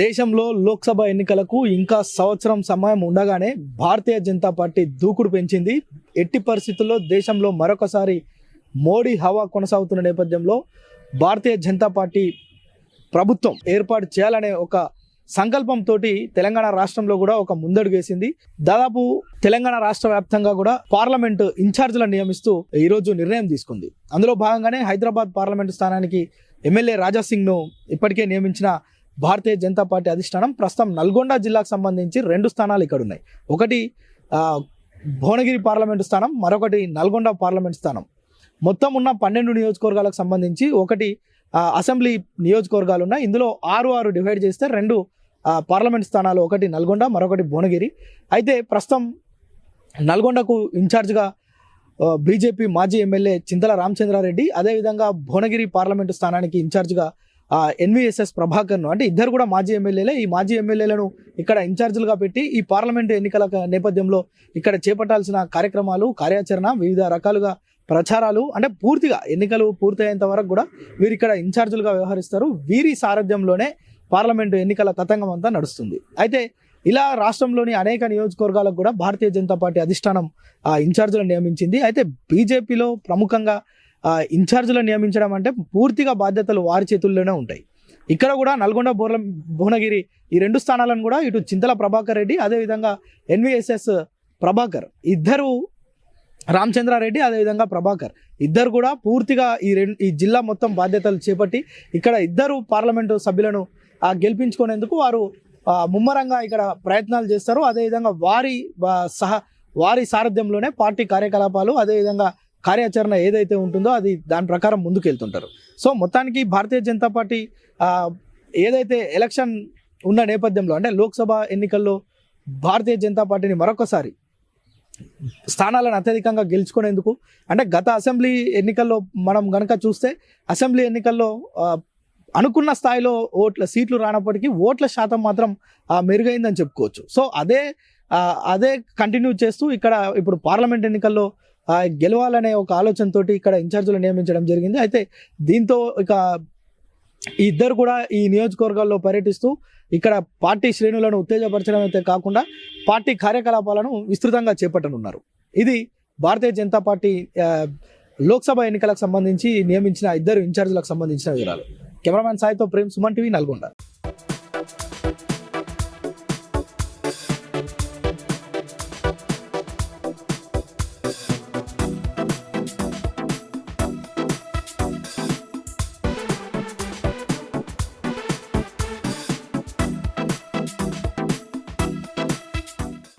దేశంలో లోక్సభ ఎన్నికలకు ఇంకా సంవత్సరం సమయం ఉండగానే భారతీయ జనతా పార్టీ దూకుడు పెంచింది. ఎట్టి పరిస్థితుల్లో దేశంలో మరొకసారి మోడీ హవా కొనసాగుతున్న నేపథ్యంలో భారతీయ జనతా పార్టీ ప్రభుత్వం ఏర్పాటు చేయాలనే ఒక సంకల్పంతో తెలంగాణ రాష్ట్రంలో కూడా ఒక ముందడుగు వేసింది. దాదాపు తెలంగాణ రాష్ట్ర వ్యాప్తంగా కూడా పార్లమెంట్ ఇన్ఛార్జీలను నియమిస్తూ ఈరోజు నిర్ణయం తీసుకుంది. అందులో భాగంగానే హైదరాబాద్ పార్లమెంటు స్థానానికి ఎమ్మెల్యే రాజా ఇప్పటికే నియమించిన భారతీయ జనతా పార్టీ అధిష్టానం ప్రస్తుతం నల్గొండ జిల్లాకు సంబంధించి రెండు స్థానాలు ఇక్కడ ఉన్నాయి ఒకటి భువనగిరి పార్లమెంటు స్థానం మరొకటి నల్గొండ పార్లమెంట్ స్థానం. మొత్తం ఉన్న పన్నెండు నియోజకవర్గాలకు సంబంధించి ఒకటి అసెంబ్లీ నియోజకవర్గాలు ఉన్నాయి. ఇందులో ఆరు ఆరు డివైడ్ చేస్తే రెండు పార్లమెంట్ స్థానాలు ఒకటి నల్గొండ మరొకటి భువనగిరి. అయితే ప్రస్తుతం నల్గొండకు ఇన్ఛార్జ్గా బీజేపీ మాజీ ఎమ్మెల్యే చింతల రామచంద్రారెడ్డి అదేవిధంగా భువనగిరి పార్లమెంటు స్థానానికి ఇన్ఛార్జ్గా ఎన్విఎస్ఎస్ ప్రభాకర్ను అంటే ఇద్దరు కూడా మాజీ ఎమ్మెల్యేలే. ఈ మాజీ ఎమ్మెల్యేలను ఇక్కడ ఇన్ఛార్జీలుగా పెట్టి ఈ పార్లమెంటు ఎన్నికల నేపథ్యంలో ఇక్కడ చేపట్టాల్సిన కార్యక్రమాలు కార్యాచరణ వివిధ రకాలుగా ప్రచారాలు అంటే పూర్తిగా ఎన్నికలు పూర్తయ్యేంత వరకు కూడా వీరు ఇక్కడ ఇన్ఛార్జీలుగా వ్యవహరిస్తారు. వీరి సారథ్యంలోనే పార్లమెంటు ఎన్నికల తతంగం అంతా నడుస్తుంది. అయితే ఇలా రాష్ట్రంలోని అనేక నియోజకవర్గాలకు కూడా భారతీయ జనతా పార్టీ అధిష్టానం ఆ, ఇన్ఛార్జీలను నియమించింది. అయితే బీజేపీలో ప్రముఖంగా ఇన్ఛార్జీలను నియమించడం అంటే పూర్తిగా బాధ్యతలు వారి చేతుల్లోనే ఉంటాయి. ఇక్కడ కూడా నల్గొండ బోర్ల భువనగిరి ఈ రెండు స్థానాలను కూడా ఇటు చింతల ప్రభాకర్ రెడ్డి అదేవిధంగా ఎన్విఎస్ఎస్ ప్రభాకర్. ఇద్దరు రామచంద్రారెడ్డి అదేవిధంగా ప్రభాకర్. ఇద్దరు కూడా పూర్తిగా ఈ రెండు ఈ జిల్లా మొత్తం బాధ్యతలు చేపట్టి ఇక్కడ ఇద్దరు పార్లమెంటు సభ్యులను గెలిపించుకునేందుకు వారు ముమ్మరంగా ఇక్కడ ప్రయత్నాలు చేస్తారు. అదేవిధంగా వారి సహ వారి సారథ్యంలోనే పార్టీ కార్యకలాపాలు అదేవిధంగా కార్యాచరణ ఏదైతే ఉంటుందో అది దాని ప్రకారం ముందుకు వెళ్తుంటారు సో మొత్తానికి భారతీయ జనతా పార్టీ ఏదైతే ఎలక్షన్ ఉన్న నేపథ్యంలో అంటే లోక్సభ ఎన్నికల్లో భారతీయ జనతా పార్టీని మరొకసారి స్థానాలను అత్యధికంగా గెలుచుకునేందుకు అంటే గత అసెంబ్లీ ఎన్నికల్లో మనం గనక చూస్తే అసెంబ్లీ ఎన్నికల్లో అనుకున్న స్థాయిలో ఓట్ల సీట్లు రానప్పటికీ ఓట్ల శాతం మాత్రం మెరుగైందని చెప్పుకోవచ్చు. సో అదే అదే కంటిన్యూ చేస్తూ ఇక్కడ ఇప్పుడు పార్లమెంట్ ఎన్నికల్లో గెలవాలనే ఒక ఆలోచనతోటి ఇక్కడ ఇన్ఛార్జీలు నియమించడం జరిగింది. అయితే దీంతో ఇక ఇద్దరు కూడా ఈ నియోజకవర్గాల్లో పర్యటిస్తూ ఇక్కడ పార్టీ శ్రేణులను ఉత్తేజపరచడం అయితే కాకుండా పార్టీ కార్యకలాపాలను విస్తృతంగా చేపట్టనున్నారు. ఇది భారతీయ జనతా పార్టీ లోక్సభ ఎన్నికలకు సంబంధించి నియమించిన ఇద్దరు ఇన్ఛార్జీలకు సంబంధించిన వివరాలు. కెమెరామ్యాన్ సాయితో ప్రేమ్ సుమన్ టీవీ నల్గొండ.